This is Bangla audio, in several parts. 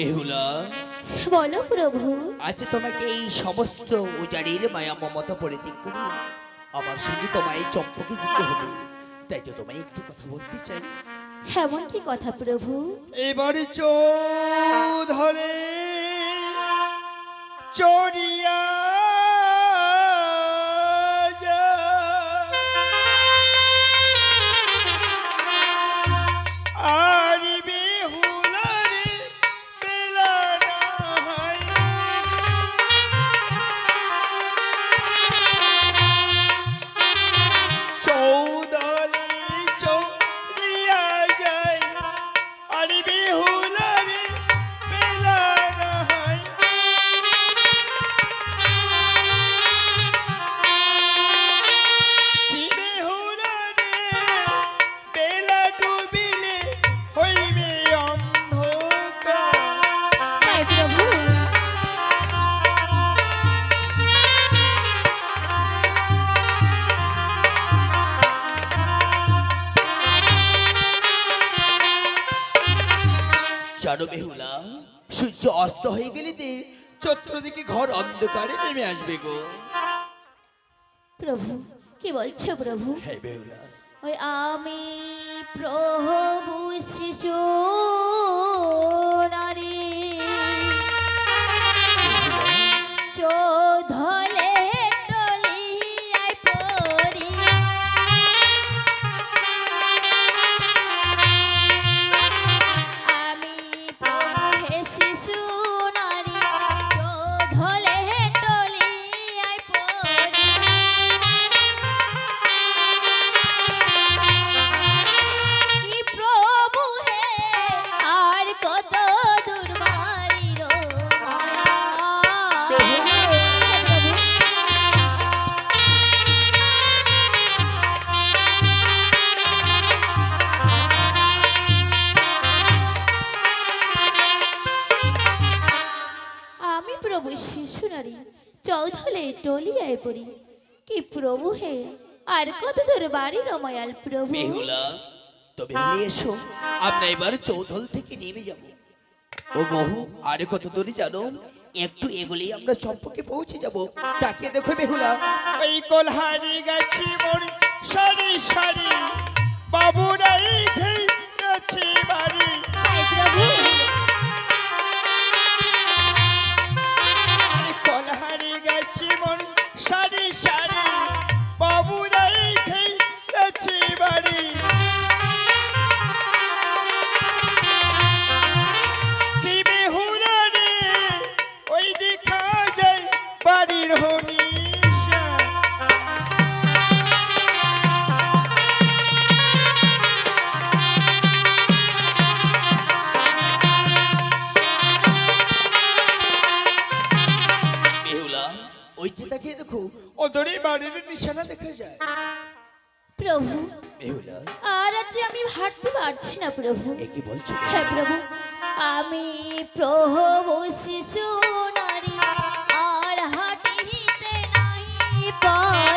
বেহুলা বলো প্রভু। আজ তোমাকে এই সমস্ত উজাড়ির মায়া মমতা পরিত্যাগ করে আমার সঙ্গে তোমায় চম্পকে যেতে হবে। তাই তো তোমায় একটি কথা বলতে চাই। এমন কি কথা প্রভু। এবারে চৌধরে চড়িয়া জানো বেহুলা সূর্য অস্ত হয়ে গেলে চতুর্দিকে ঘর অন্ধকারে নেমে আসবে গো। প্রভু কি বলছো প্রভু? হ্যাঁ বেহুলা। ওই আমি প্রভু শিশু। টলিয়ায় পড়ি কি প্রভু হে আর কত দূর বাড়ির মায়াল প্রভু বেহুলা তবে হেলে এসো আমরা এবার চৌধল থেকে নেমে যাব ও বহু আরে কত দূরে জানো একটু এগুলেই আমরা চম্পকে পৌঁছে যাব তাকিয়ে দেখো বেহুলা ওই কলহারি গাছি মোর সারি সারি বাবুরাই খেয়ে হাঁটতে পারছি না প্রভু। কি বলছো? হ্যাঁ প্রভু। আমি প্রভু শিশু নারী আর হাঁটিতে নাই পারি।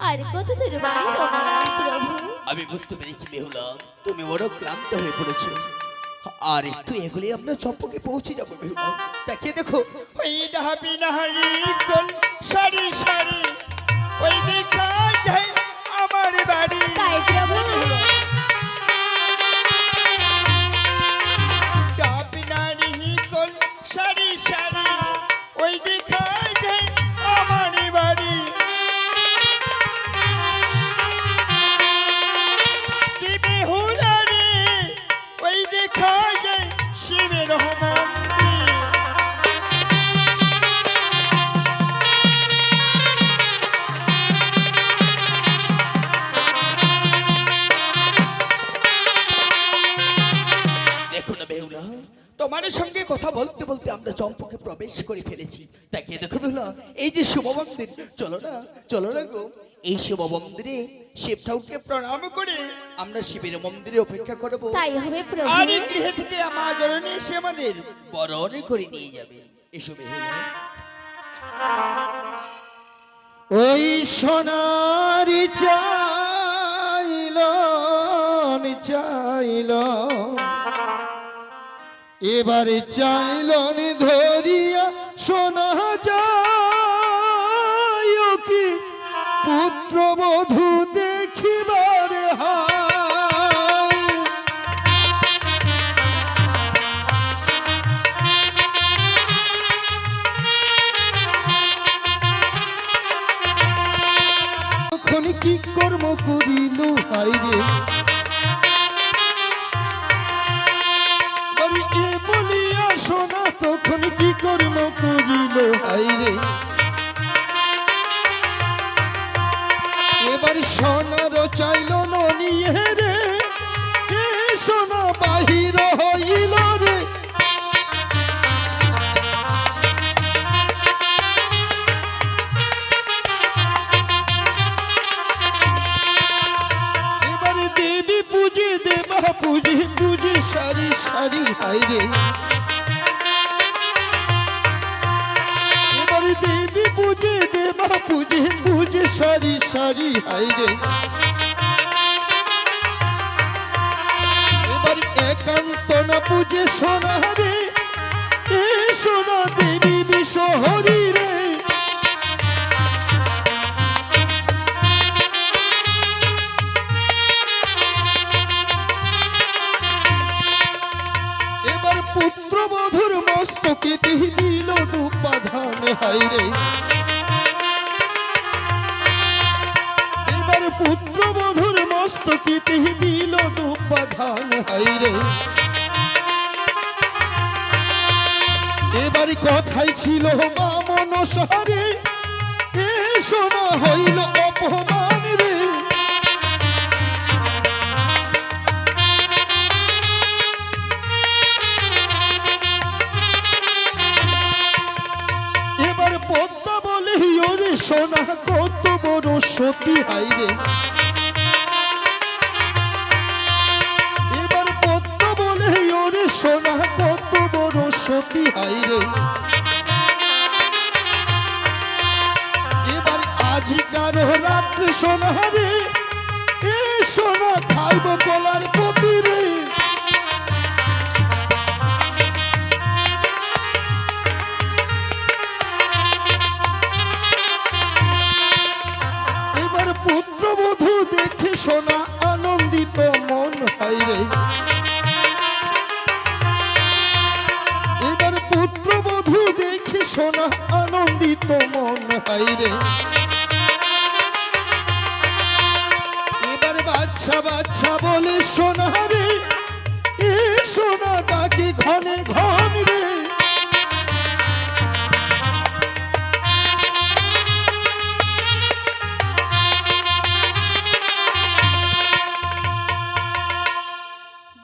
আর কত দূর বাড়ি প্রভু? আমি বুঝতে পেরেছি বেহুলা তুমি বড় ক্লান্ত হয়ে পড়েছো। আর একটু এগুলি আমরা চম্পকে পৌঁছে যাব বেহুলা তাকিয়ে দেখো ওই ডাবি নাহারি কোন সারি সারি ওই দেখা যায় আমার বাড়ি। তাই প্রভু? তোমার সঙ্গে কথা বলতে বলতে আমরা চম্পকে প্রবেশ করে ফেলেছি। তাকে দেখো বেহুলা এই যে শিব মন্দির চলো না চলো না গো। এই শিব মন্দিরে শিব ঠাকুরকে প্রণাম করে আমরা শিবের মন্দিরে অপেক্ষা করব। তাই হবে প্রভু। আর এই গৃহে থেকে আমার জননী এসে আমাদের বরণ করে নিয়ে যাবে। এসো বেহুলা ওই সোনারি চাইল চাইল। এবারে চাইলন ধরিয়া সোনা যায় কি? পুত্রবধূ দেখিবার কি কর্ম করিল? হাইরে শোনা তখন কি কর্ম করিল? হাইরে এবার সোনার চাইল নিয়ে সারি হাইরে দুপাধান হাইরে এবার কথাই ছিল বামন সারে। এ শোনা হইল অপমান রে। এবার পদ্মা বলে, ওরে সোনা কত বড় সতী হাইরে এবার বড় হাই রে। এবার আজিকার রাত্রি সোনা মন এবার বাচ্চা বাচ্চা বলে সোনা রে এ সোনা ডাকি ঘনে ঘন রে?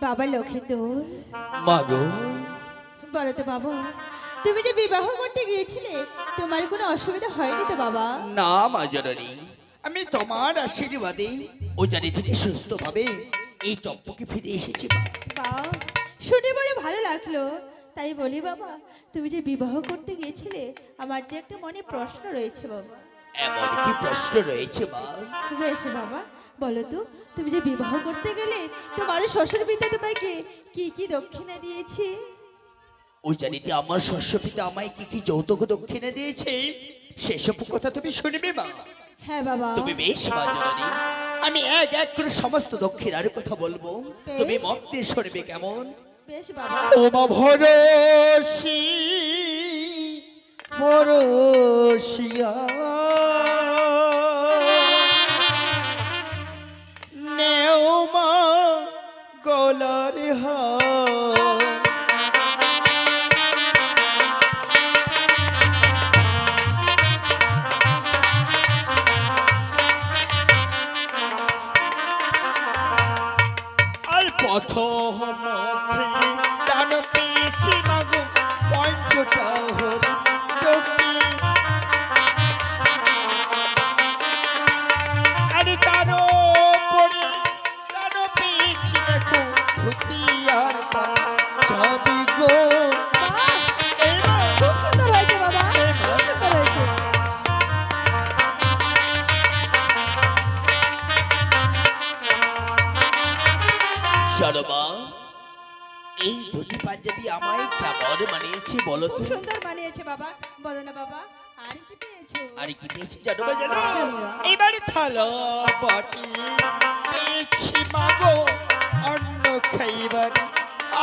বাবা লক্ষিন্দর মাগো বলো তো বাবা। তুমি যে বিবাহ করতে গিয়েছিলে তোমার কোনো অসুবিধা হয়নি তো বাবা? না মা জননী। আমি তোমার আশীর্বাদে ও জানি থেকে সুস্থভাবে এই চম্পকে ফিরে এসেছি বা শুনে বড় ভালো লাগল। তাই বলি বাবা তুমি যে বিবাহ করতে গিয়েছিলে আমার যে একটা মনে প্রশ্ন রয়েছে বাবা। এমন কি প্রশ্ন রয়েছে মা? বেশ বাবা বলো তো তুমি যে বিবাহ করতে গেলে তোমার শ্বশুর বিদ্যা তোমাকে কি কি দক্ষিণা দিয়েছে? ওই জানিতে আমার শস্য পিতা আমায় কি কি যৌতুক দক্ষিণে দিয়েছে? সেসব কথা তুমি শুনবে মা। হ্যাঁ বাবা। তুমি বেশ মা জননী। আমি এক এক করে সমস্ত দক্ষিণার কথা বলব। তুমি মত দিয়ে শুনবে কেমন? বেশ বাবা। ওমা ভরসি ভরসিয়া আর মানিয়েছে বলো তো খুব সুন্দর বানিয়েছে বাবা। বলো না বাবা আর কি পেয়েছ? আর কি পেয়েছি জানো বা জানো? এবার থালা বাটি পেয়েছি মাগো অন্ন খাইবার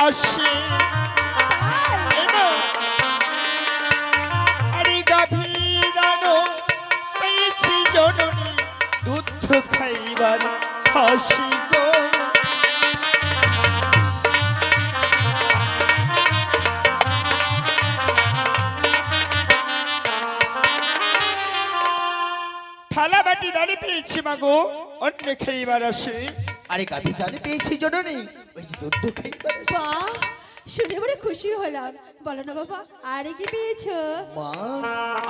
আসে। আরে গাভীরানো পেয়েছি জননী দুধ খাইবার হাসি গো। পেয়েছি মাগো অন্য খাইবার আসে। আরে গাভী তাহলে পেয়েছি জন্য নেই ওই যে দুধ খাইবার। বাহ শুনে বড় খুশি হলাম। বলো না বাবা আরে কি পেয়েছ? মা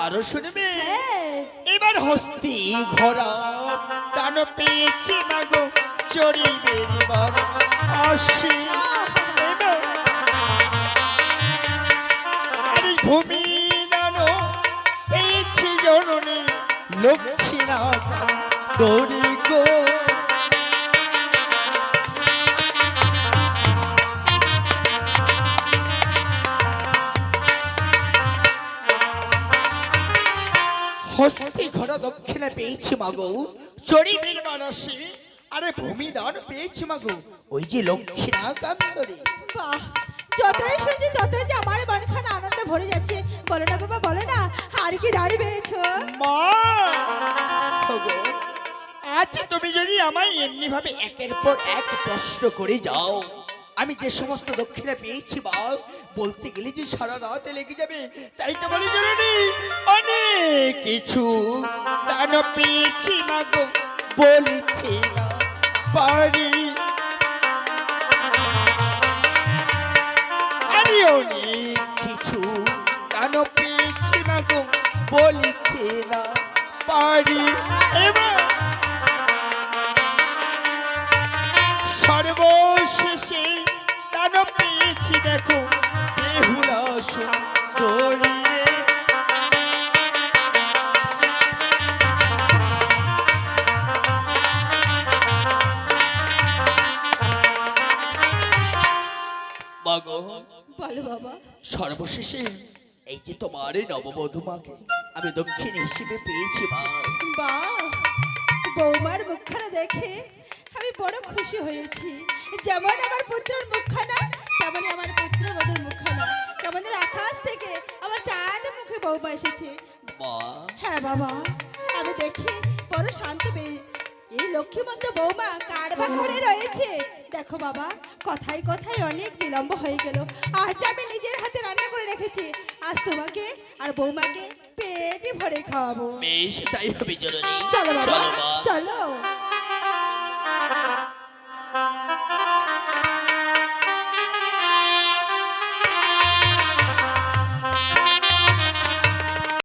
আরও শুনবে? হ্যাঁ। এবার হস্তি ঘোড়া দান পেয়েছি মাগো চড়ি বেরিবার আসি। এবার আরে ভূমি দান পেয়েছি জননী লক্ষ্মী রাজা দড়ি গো। হস্তি ঘর দক্ষিণে পেয়েছি মাগো। চড়ি বেরিবার আসি আরে ভূমিদান পেয়েছি মাগো। ওই যে লক্ষ্মীরা কান্দরে বাহ যতই শুনছি ততই যে আমার মনখানা আনন্দ ভরে যাচ্ছে। বলো না বাবা বলো না আর কি দাঁড়িয়ে পেয়েছ মা! আজ তুমি যদি আমায় এমনি ভাবে একের পর এক প্রশ্ন করে যাও, আমি যে সমস্ত দক্ষিণে পেয়েছি বা বলতে গেলে যে সারা রাত লেগে যাবে, তাই তো বলি জরুরি অনেক কিছু দান পেয়েছি মাগো বলিতে না পারি অনেক কিছু দান পেয়েছি মাগো বলিতে না মাগো বলো বাবা। সর্বশেষে এই যে তোমার নববধূ মাকে আমি দক্ষিণ হিসেবে পেয়েছি মা। বাহ বৌমার মুখখানা দেখে আমি বড় খুশি হয়েছি। যেমন আমার পুত্রের মুখখানা তেমনই আমার পুত্র বধুর মুখখানা। কেমন আকাশ থেকে আমার চাঁদ মুখে বৌমা এসেছে। হ্যাঁ বাবা আমি দেখি বড় শান্তি পেয়ে এই লক্ষ্মীমন্ত বৌমা কারবা ঘরে রয়েছে? দেখো বাবা কথায় কথায় অনেক বিলম্ব হয়ে গেল। আজ আমি নিজের হাতে রান্না করে রেখেছি। আজ তোমাকে আর বৌমাকে পেটে ভরে খাওয়াবো। বেশ তাই হবে চলো চলো চলো।